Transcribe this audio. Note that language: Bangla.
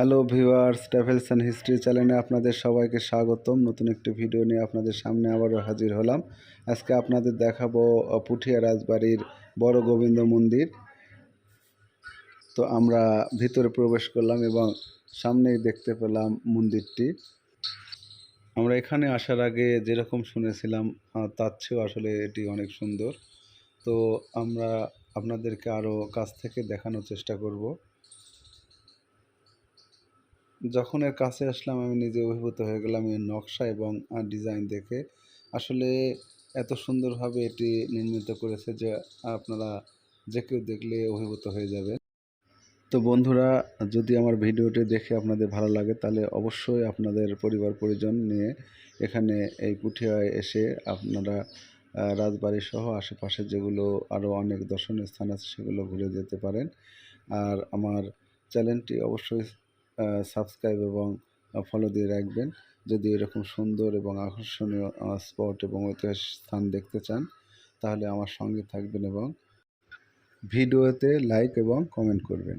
Hello viewers travels and history চ্যানেলে আপনাদের সবাইকে স্বাগতম। নতুন একটি ভিডিও নিয়ে আপনাদের সামনে আবারও হাজির হলাম। আজকে আপনাদের দেখাবো পুঠিয়া রাজবাড়ির বড় গোবিন্দ মন্দির। তো আমরা ভিতরে প্রবেশ করলাম এবং সামনেই দেখতে পেলাম মন্দিরটি। আমরা এখানে আসার আগে যেরকম শুনেছিলাম তার চেয়েও আসলে এটি অনেক সুন্দর। তো আমরা আপনাদেরকে আরও কাছ থেকে দেখানোর চেষ্টা করব। যখন এর কাছে আসলাম, আমি নিজে অভিভূত হয়ে গেলাম এর নকশা এবং ডিজাইন দেখে। আসলে এত সুন্দরভাবে এটি নির্মিত করেছে যে, আপনারা যে কেউ দেখলে অভিভূত হয়ে যাবে তো বন্ধুরা, যদি আমার ভিডিওটি দেখে আপনাদের ভালো লাগে, তাহলে অবশ্যই আপনাদের পরিবার পরিজন নিয়ে এখানে এই পুঠিয়ায় এসে আপনারা রাজবাড়ি সহ আশেপাশে যেগুলো আরও অনেক দর্শনীয় স্থান আছে, সেগুলো ঘুরে যেতে পারেন। আর আমার চ্যানেলটি অবশ্যই সাবস্ক্রাইব এবং ফলো দিয়ে রাখবেন। যদি এরকম সুন্দর এবং আকর্ষণীয় স্পট এবং ঐতিহাসিক স্থান দেখতে চান, তাহলে আমার সঙ্গে থাকবেন এবং ভিডিওতে লাইক এবং কমেন্ট করবেন।